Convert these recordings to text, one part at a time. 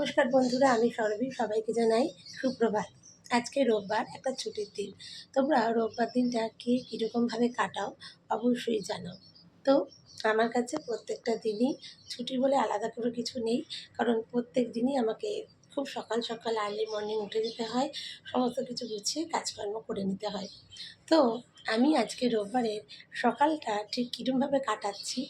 নমস্কার বন্ধুরা, আমি সরবি, সবাইকে জানাই সুপ্রভাত। আজকে রোববার, একটা ছুটির দিন। তোমরা রোববার দিনটা কে কীরকমভাবে কাটাও অবশ্যই জানাও তো আমার কাছে প্রত্যেকটা দিনই ছুটি বলে আলাদা করে কিছু নেই, কারণ প্রত্যেক দিনই আমাকে খুব সকাল সকাল আর্লি মর্নিং উঠে যেতে হয়, সমস্ত কিছু গুছিয়ে কাজকর্ম করে নিতে হয়। তো আমি আজকে রোববারের সকালটা ঠিক কীরমভাবে কাটাচ্ছি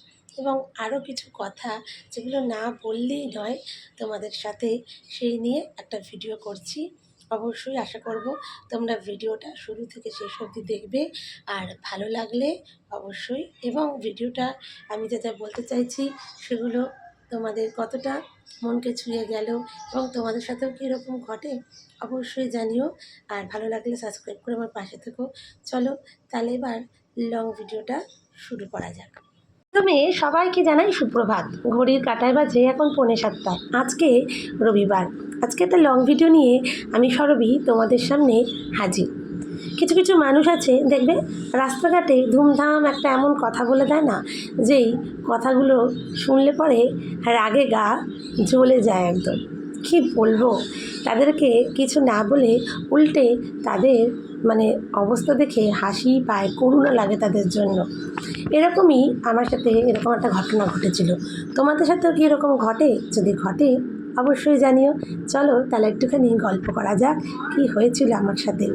এবং আরও কিছু কথা যেগুলো না বললেই নয় তোমাদের সাথে সেই নিয়ে একটা ভিডিও করছি। অবশ্যই আশা করব তোমরা ভিডিওটা শুরু থেকে শেষ অবধি দেখবে। আর ভালো লাগলে অবশ্যই এবং ভিডিওটা আমি যা যা বলতে চাইছি সেগুলো তোমাদের কতটা মনকে ছুঁয়ে গেল এবং তোমাদের সাথেও কীরকম ঘটে অবশ্যই জানিও। আর ভালো লাগলে সাবস্ক্রাইব করে আমার পাশে থেকো। চলো তাহলে এবার লং ভিডিওটা শুরু করা যাক। প্রথমে সবাইকে জানাই সুপ্রভাত। ঘড়ির কাটায় বাজে এখন পৌনে সাতটায়। আজকে রবিবার। আজকে একটা লং ভিডিও নিয়ে আমি সরবি তোমাদের সামনে হাজির। কিছু কিছু মানুষ আছে, দেখবে, রাস্তাঘাটে ধুমধাম একটা এমন কথা বলে দেয় না, যেই কথাগুলো শুনলে পরে রাগে গা জ্বলে যায় একদম। কি বলব? তাদেরকে কিছু না বলে উল্টে তাদের মানে অবস্থা দেখে হাসি পায়, করুণা লাগে তাদের জন্য। এরকমই আমার সাথে এরকম একটা ঘটনা ঘটেছিল। তোমাদের সাথেও কি এরকম ঘটে? যদি ঘটে, অবশ্যই জানিও। চলো তাহলে একটুখানি গল্প করা যাক, কি হয়েছিল আমার সাথে।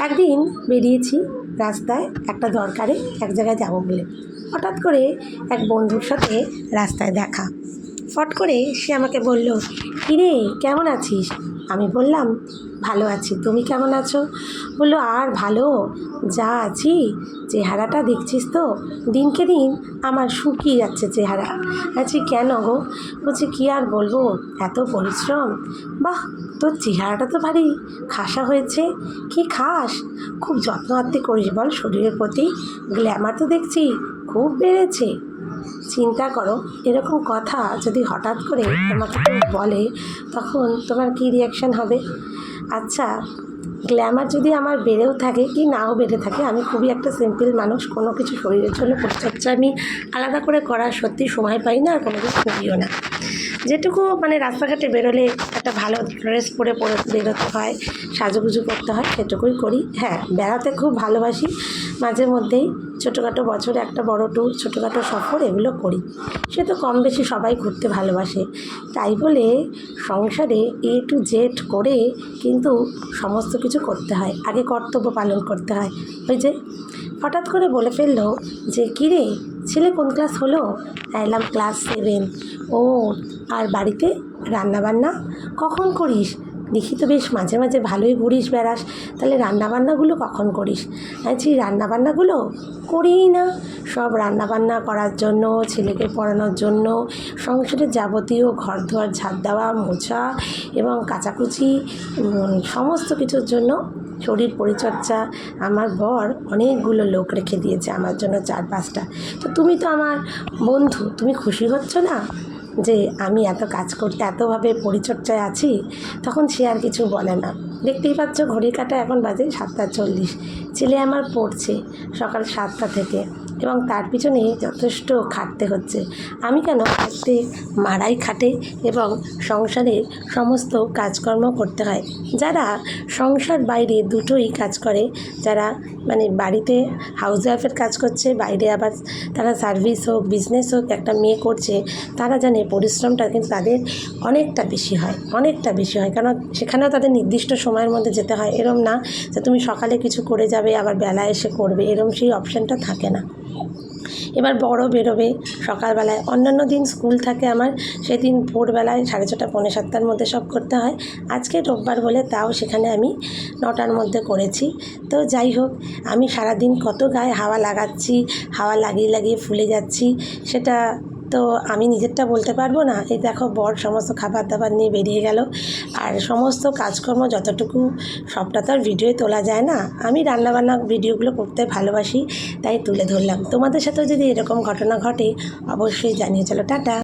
একদিন বেরিয়েছি রাস্তায় একটা দরকারে, এক জায়গায় যাব বলে। হঠাৎ করে এক বন্ধুর সাথে রাস্তায় দেখা। ফট করে সে আমাকে বলল, কিরে, কেমন আছিস? আমি বললাম, ভালো আছি। তুমি কেমন আছো? বলল, আর ভালো। যা আছি, চেহারাটা দেখছিস তো? দিনকে দিন আমার শুকিয়ে যাচ্ছে চেহারা। আছি কেন গো? বলছি, কী আর বলব? এত পরিশ্রম? বাহ, তোর চেহারাটা তো ভারী। খাসা হয়েছে। কি খাস? খুব যত্ন আত্মি করিস বল শরীরের প্রতি। গ্ল্যামার তো দেখছি, খুব বেড়েছে। চিন্তা করো, এরকম কথা যদি হঠাৎ করে তোমাকে বলে, তখন তোমার কি রিয়াকশান হবে? আচ্ছা গ্ল্যামার যদি আমার বেড়েও থাকে কি নাও বেড়ে থাকে? আমি খুবই একটা সিম্পল মানুষ, কোনো কিছু শরীরের জন্য পরিচর্যা আমি আলাদা করে করার সত্যি সময় পাই না আর কোনো কিছু করিও না। যেটুকু মানে রাস্তাঘাটে বেরোলে একটা ভালো ড্রেস পরে পরে বেরোতে হয়, সাজুগুজু করতে হয়, সেটুকুই করি। হ্যাঁ বেড়াতে খুব ভালোবাসি। মাঝে মধ্যেই ছোটোখাটো বছরে একটা বড় ট্যুর ছোটোখাটো সফর এগুলো করি। সে তো কম বেশি সবাই ঘুরতে ভালোবাসে। তাই বলে সংসারে এ টু জেড করে কিন্তু সমস্ত কিছু করতে হয়। আগে কর্তব্য পালন করতে হয়। ওই যে হঠাৎ করে বলে ফেলল যে, কিরে ছেলে কোন ক্লাস হলো? এলাম ক্লাস সেভেন ও, আর বাড়িতে রান্নাবান্না? কখন করিস? দেখি তো বেশ মাঝে মাঝে ভালোই ঘুরিস, বেড়াস। তাহলে রান্নাবান্নাগুলো কখন করিস? বলছি, রান্নাবান্নাগুলো করিই না। সব রান্নাবান্না করার জন্য, ছেলেকে পড়ানোর জন্য, সংসারের যাবতীয় ঘর ধোয়ার ঝাড় দেওয়া, মোছা এবং কাচাকুচি সমস্ত কিছুর জন্য শরীর পরিচর্যা, আমার বর অনেকগুলো লোক রেখে দিয়েছে আমার জন্য চার পাঁচটা তো তুমি তো আমার বন্ধু, তুমি খুশি হচ্ছ না যে আমি এত কাজ করতে এতভাবে পরিচর্যায় আছি? তখন সে আর কিছু বলে না। দেখতেই পাচ্ছ ঘড়ি কাটা এখন বাজে সাতটা চল্লিশ। ছেলে আমার পড়ছে সকাল সাতটা থেকে। এবং তার পিছনে যথেষ্ট খাটতে হচ্ছে। আমি কেন খাটতে? মারাই খাটে এবং সংসারের সমস্ত কাজকর্ম করতে হয়। যারা সংসার বাইরে দুটোই কাজ করে, যারা মানে বাড়িতে হাউস ওয়াইফের কাজ করছে, বাইরে আবার তারা সার্ভিস হোক বিজনেস হোক একটা মেয়ে করছে, তারা জানে পরিশ্রমটা কিন্তু তাদের অনেকটা বেশি হয়, অনেকটা বেশি হয়। কারণ সেখানেও তাদের নির্দিষ্ট সময়ের মধ্যে যেতে হয়। এরম না যে তুমি সকালে কিছু করে যাবে, আবার বেলা এসে করবে। এরম সেই অপশানটা থাকে না। এবার বড় বেরোবে সকালবেলায়। অন্যান্য দিন স্কুল থাকে আমার, সেদিন ভোরবেলায় সাড়ে ছটা, পৌনে সাতটার মধ্যে সব করতে হয়। আজকে রোববার বলে তাও সেখানে আমি নটার মধ্যে করেছি। তো যাই হোক, আমি সারাদিন কত গায়ে হাওয়া লাগাচ্ছি, হাওয়া লাগিয়ে লাগিয়ে ফুলে যাচ্ছি, সেটা তো আমি নিজেরটা বলতে পারব না। এই দেখো বর সমস্ত খাবার দাবার নিয়ে বেরিয়ে গেল। আর সমস্ত কাজকর্ম যতটুকু, সবটা তো আর ভিডিওয় তোলা যায় না। আমি রান্নাবান্না ভিডিওগুলো করতে ভালোবাসি, তাই তুলে ধরলাম। তোমাদের সাথেও যদি এরকম ঘটনা ঘটে, অবশ্যই জানিয়ে চলো। টাটা।